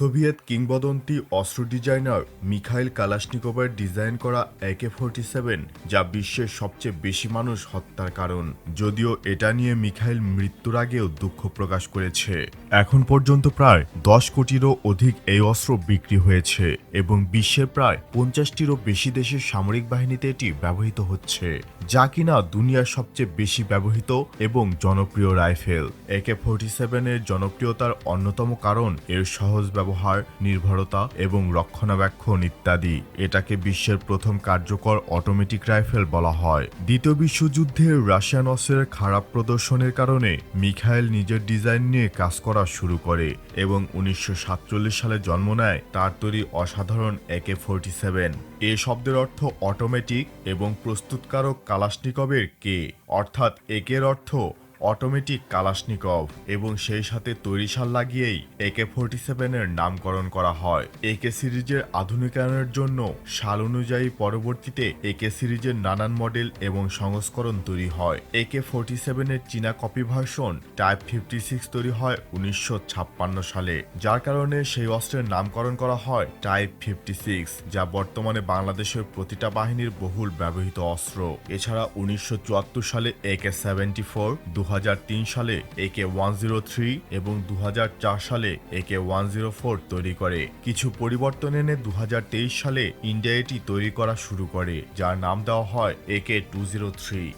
Soviet কিংবদন্তি অস্ত্র designer Mikhail কালাশনিকোভের design করা একে ফোরটি সেভেন যা বিশ্বের সবচেয়ে বেশি মানুষ হত্যার কারণ। যদিও এটা নিয়ে মিখাইল মৃত্যুর আগেও দুঃখ প্রকাশ করেছে। এখন পর্যন্ত প্রায় দশ কোটিরও অধিক এই অস্ত্র বিক্রি হয়েছে এবং বিশ্বের প্রায় পঞ্চাশটিরও বেশি দেশের সামরিক বাহিনীতে এটি ব্যবহৃত হচ্ছে, যা কিনা দুনিয়ার সবচেয়ে বেশি ব্যবহৃত এবং জনপ্রিয় রাইফেল। একে ফোরটি সেভেনের জনপ্রিয়তার অন্যতম কারণ এর সহজ ব্যবহার নির্ভরতা এবং রক্ষণাবেক্ষণ ইত্যাদি। এটাকে বিশ্বের প্রথম কার্যকর অটোমেটিক রাইফেল বলা হয়। দ্বিতীয় বিশ্বযুদ্ধে রাশিয়ান অস্ত্রের খারাপ প্রদর্শনের কারণে মিখাইল নিজের ডিজাইন নিয়ে কাজ করা শুরু করে এবং উনিশশো সাতচল্লিশ সালে জন্ম নেয় তার তৈরি অসাধারণ একে ফোরটি সেভেন এ শব্দের অর্থ অটোমেটিক এবং প্রস্তুতকারক কালাশনিকবের কে অর্থাৎ একের অর্থ অটোমেটিক কালাশনিকভ এবং সেই সাথে তৈরি সাল লাগিয়েই একে ফোরটি সেভেনের নামকরণ করা হয়। একে সিরিজের আধুনিকায়নের জন্য সাল অনুযায়ী পরবর্তীতে একে সিরিজের নানান মডেল এবং সংস্করণ তৈরি হয়। একে ফোরটি সেভেনের চীনা copy version type fifty six তৈরি হয় উনিশশো ছাপ্পান্ন সালে। যার কারণে সেই অস্ত্রের নামকরণ করা হয় টাইপ ফিফটি সিক্স, যা বর্তমানে বাংলাদেশের প্রতিটা বাহিনীর বহুল ব্যবহৃত অস্ত্র। এছাড়া উনিশশো চুয়াত্তর সালে একে সেভেন্টি ফোর, দু সালে একে ওয়ান এবং দু হাজার চার সালে একে ওয়ান তৈরি করে। কিছু পরিবর্তন এনে দু হাজার তেইশ সালে ইন্ডিয়া এটি তৈরি করা শুরু করে, যার নাম দেওয়া হয় একে টু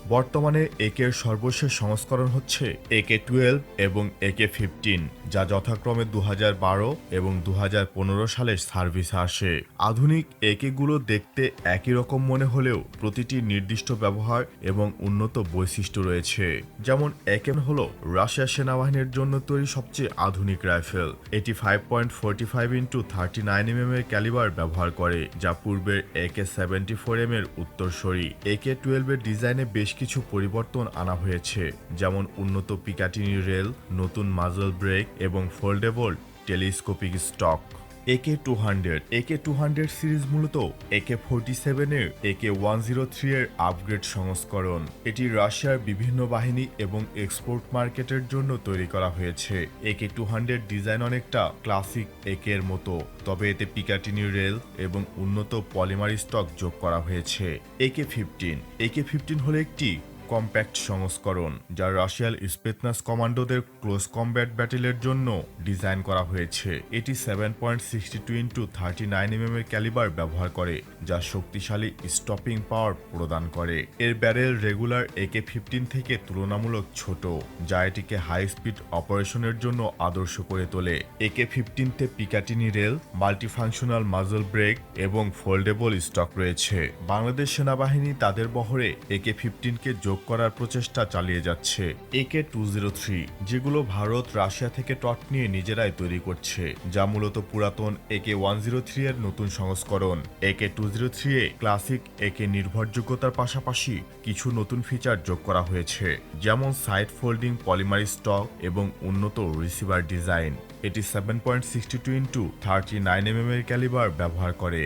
বর্তমানে একে সর্বশেষ সংস্করণ হচ্ছে একে টুয়েলভ এবং একে ফিফটিন, যা যথাক্রমে দু হাজার বারো এবং দু হাজার পনেরো সালে সার্ভিসে আসে। আধুনিক একেগুলো দেখতে একই রকম মনে হলেও প্রতিটি নির্দিষ্ট ব্যবহার এবং উন্নত বৈশিষ্ট্য রয়েছে। যেমন একেন হল রাশিয়া সেনাবাহিনীর জন্য তৈরি সবচেয়ে আধুনিক রাইফেল। এটি five point forty five into thirty nine M এর ক্যালিবার ব্যবহার করে, যা পূর্বের একে সেভেন্টি ফোর এম এর উত্তরসূরি। একে টুয়েলভের ডিজাইনে বেশ কিছু পরিবর্তন আনা হয়েছে, যেমন উন্নত পিকাটিনি রেল নতুন মাজল ব্রেক এবং foldable telescopic stock AK two hundred AK two hundred series মূলত একে ফোরটি সেভেনের একে ওয়ান জিরো থ্রি এর আপগ্রেড সংস্করণ। এটি রাশিয়ার বিভিন্ন বাহিনী এবং এক্সপোর্ট মার্কেটের জন্য তৈরি করা হয়েছে। একে টু হান্ড্রেড ডিজাইন অনেকটা ক্লাসিক একের মতো, তবে এতে পিকাটিনি রেল এবং উন্নত পলিমার স্টক যোগ করা হয়েছে। একে ফিফটিন একে ফিফটিন হলো একটি কম্প্যাক্ট সংস্করণ, যা রাশিয়াল স্পেতনাস কমান্ডোদের ক্লোজ কমব্যাট ব্যাটেলের জন্য ডিজাইন করা হয়েছে। এটি seven point sixty two into thirty nine M এর ক্যালিবার ব্যবহার করে, যা শক্তিশালী স্টপিং পাওয়ার প্রদান করে। এর ব্যারেল রেগুলার একে ফিফটিন থেকে তুলনামূলক ছোট, যা এটিকে হাই স্পিড অপারেশনের জন্য আদর্শ করে তোলে। AK ফিফটিনতে Picatinny rail multifunctional muzzle brake এবং ফোল্ডেবল স্টক রয়েছে। বাংলাদেশ সেনাবাহিনী তাদের বহরে এ একে ফিফটিনকে যোগ করার প্রচেষ্টা চালিয়ে যাচ্ছে। একে টু জিরো থ্রি যেগুলো ভারত, রাশিয়া থেকে টট নিয়ে নিজেরাই তৈরি করছে, যা মূলত পুরাতন একে ওয়ান জিরো থ্রি এর নতুন সংস্করণ। একে টু জিরো থ্রি এ ক্লাসিক, একে নির্ভরযোগ্যতার পাশাপাশি কিছু নতুন ফিচার যোগ করা হয়েছে, যেমন সাইড ফোল্ডিং, পলিমারি স্টক এবং উন্নত রিসিভার ডিজাইন। এটি seven point sixty two into thirty nine M M এর ক্যালিবার ব্যবহার করে।